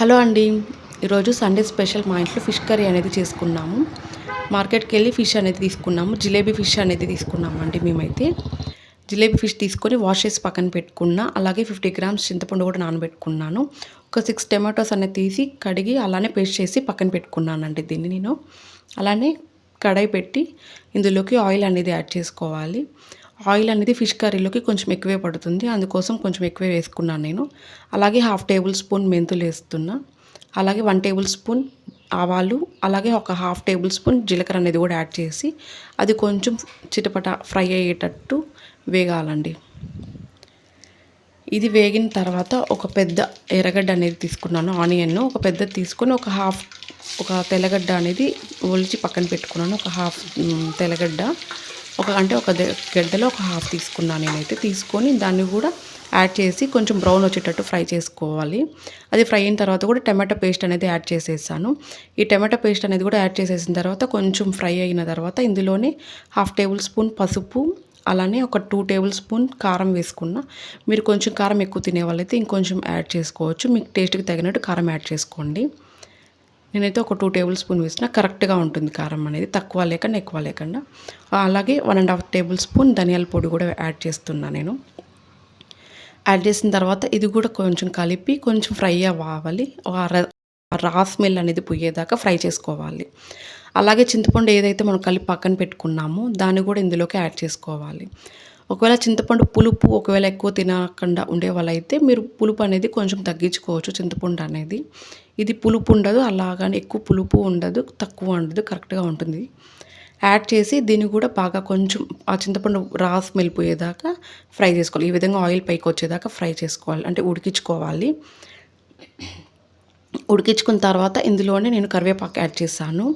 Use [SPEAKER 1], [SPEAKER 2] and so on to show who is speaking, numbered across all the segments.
[SPEAKER 1] Hello అండి. ఈరోజు Sunday special మా ఇంట్లో ఫిష్ కర్రీ అనేది చేసుకున్నాము. మార్కెట్కి వెళ్ళి ఫిష్ అనేది తీసుకున్నాము. జిలేబీ ఫిష్ అనేది తీసుకున్నాము అండి మేమైతే. జిలేబీ ఫిష్ తీసుకొని వాష్ చేసి పక్కన పెట్టుకున్నా అలాగే ఫిఫ్టీ గ్రామ్స్ చింతపండు కూడా నానబెట్టుకున్నాను. ఒక సిక్స్ టమాటోస్ అనేది తీసి కడిగి అలానే పేస్ట్ చేసి పక్కన పెట్టుకున్నానండి దీన్ని నేను. అలానే కడాయి పెట్టి ఇందులోకి ఆయిల్ అనేది యాడ్ చేసుకోవాలి. ఆయిల్ అనేది ఫిష్ కర్రీలోకి కొంచెం ఎక్కువే పడుతుంది. అందుకోసం కొంచెం ఎక్కువే వేసుకున్నాను నేను. అలాగే హాఫ్ టేబుల్ స్పూన్ మెంతులు వేస్తున్నా. అలాగే వన్ టేబుల్ స్పూన్ ఆవాలు అలాగే ఒక హాఫ్ టేబుల్ స్పూన్ జీలకర్ర అనేది కూడా యాడ్ చేసి అది కొంచెం చిటపట ఫ్రై అయ్యేటట్టు వేగాలండి. ఇది వేగిన తర్వాత ఒక పెద్ద ఎర్రగడ్డ అనేది తీసుకున్నాను ఆనియన్. ఒక పెద్ద తీసుకొని ఒక హాఫ్ ఒక తెల్లగడ్డ అనేది ఒలిచి పక్కన పెట్టుకున్నాను. ఒక హాఫ్ తెల్లగడ్డ. ఒక అంటే ఒక గడ్డలో ఒక హాఫ్ తీసుకున్నాను నేనైతే తీసుకొని దాన్ని కూడా యాడ్ చేసి కొంచెం బ్రౌన్ వచ్చేటట్టు ఫ్రై చేసుకోవాలి. అది ఫ్రై అయిన తర్వాత కూడా టమాటో పేస్ట్ అనేది యాడ్ చేసేసాను. ఈ టమాటో పేస్ట్ అనేది కూడా యాడ్ చేసేసిన తర్వాత కొంచెం ఫ్రై అయిన తర్వాత ఇందులోనే హాఫ్ టేబుల్ స్పూన్ పసుపు అలానే ఒక టూ టేబుల్ స్పూన్ కారం వేసుకున్న. మీరు కొంచెం కారం ఎక్కువ తినే వాళ్ళైతే ఇంకొంచెం యాడ్ చేసుకోవచ్చు. మీకు టేస్ట్కి తగినట్టు కారం యాడ్ చేసుకోండి. నేనైతే ఒక టూ టేబుల్ స్పూన్ వేసిన. కరెక్ట్గా ఉంటుంది కారం అనేది. తక్కువ లేకుండా ఎక్కువ లేకుండా. అలాగే one and half tablespoon ధనియాల పొడి కూడా యాడ్ చేస్తున్నా నేను. యాడ్ చేసిన తర్వాత ఇది కూడా కొంచెం కలిపి కొంచెం ఫ్రై అవ్వాలి. రా స్మెల్ అనేది పోయేదాకా ఫ్రై చేసుకోవాలి. అలాగే చింతపండు ఏదైతే మనం కలిపి పక్కన పెట్టుకున్నామో దాన్ని కూడా ఇందులోకి యాడ్ చేసుకోవాలి. ఒకవేళ చింతపండు పులుపు ఒకవేళ ఎక్కువ తినకుండా ఉండే వాళ్ళైతే మీరు పులుపు అనేది కొంచెం తగ్గించుకోవచ్చు చింతపండు అనేది. ఇది పులుపు ఉండదు అలాగని ఎక్కువ పులుపు ఉండదు తక్కువ ఉండదు కరెక్ట్గా ఉంటుంది. యాడ్ చేసి దీన్ని కూడా బాగా కొంచెం ఆ చింతపండు రా స్మెల్ పోయేదాకా ఫ్రై చేసుకోవాలి. ఈ విధంగా ఆయిల్ పైకి వచ్చేదాకా ఫ్రై చేసుకోవాలి. అంటే ఉడికించుకోవాలి. ఉడికించుకున్న తర్వాత ఇందులోనే నేను కరివేపాకు యాడ్ చేశాను.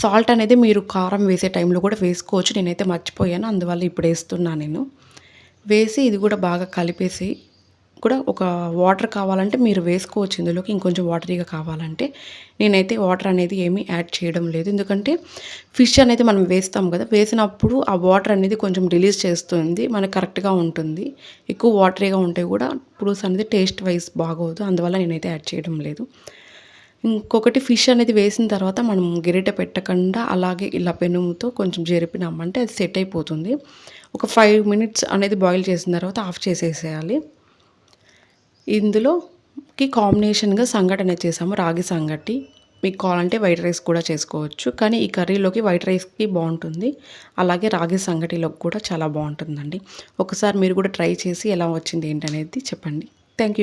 [SPEAKER 1] సాల్ట్ అనేది మీరు కారం వేసే టైంలో కూడా వేసుకోవచ్చు. నేనైతే మర్చిపోయాను. అందువల్ల ఇప్పుడు వేస్తున్నాను నేను. వేసి ఇది కూడా బాగా కలిపేసి కూడా ఒక వాటర్ కావాలంటే మీరు వేసుకోవచ్చు. ఇందులోకి ఇంకొంచెం వాటరీగా కావాలంటే. నేనైతే వాటర్ అనేది ఏమీ యాడ్ చేయడం లేదు. ఎందుకంటే ఫిష్ అనేది మనం వేస్తాం కదా. వేసినప్పుడు ఆ వాటర్ అనేది కొంచెం రిలీజ్ చేస్తుంది. మనకు కరెక్ట్గా ఉంటుంది. ఎక్కువ వాటరీగా ఉంటే కూడా పులుసు అనేది టేస్ట్ వైజ్ బాగోదు. అందువల్ల నేనైతే యాడ్ చేయడం లేదు. ఇంకొకటి ఫిష్ అనేది వేసిన తర్వాత మనం గిరిట పెట్టకుండా అలాగే ఇలా పెనుముతో కొంచెం జరిపినామంటే అది సెట్ అయిపోతుంది. ఒక ఫైవ్ మినిట్స్ అనేది బాయిల్ చేసిన తర్వాత ఆఫ్ చేసేసేయాలి. ఇందులోకి కాంబినేషన్గా సంగటి అనేది చేసాము రాగి సంగటి. మీకు కావాలంటే వైట్ రైస్ కూడా చేసుకోవచ్చు కానీ ఈ కర్రీలోకి వైట్ రైస్కి బాగుంటుంది. అలాగే రాగి సంగటిలోకి కూడా చాలా బాగుంటుందండి. ఒకసారి మీరు కూడా ట్రై చేసి ఎలా వచ్చింది ఏంటనేది చెప్పండి. Thank you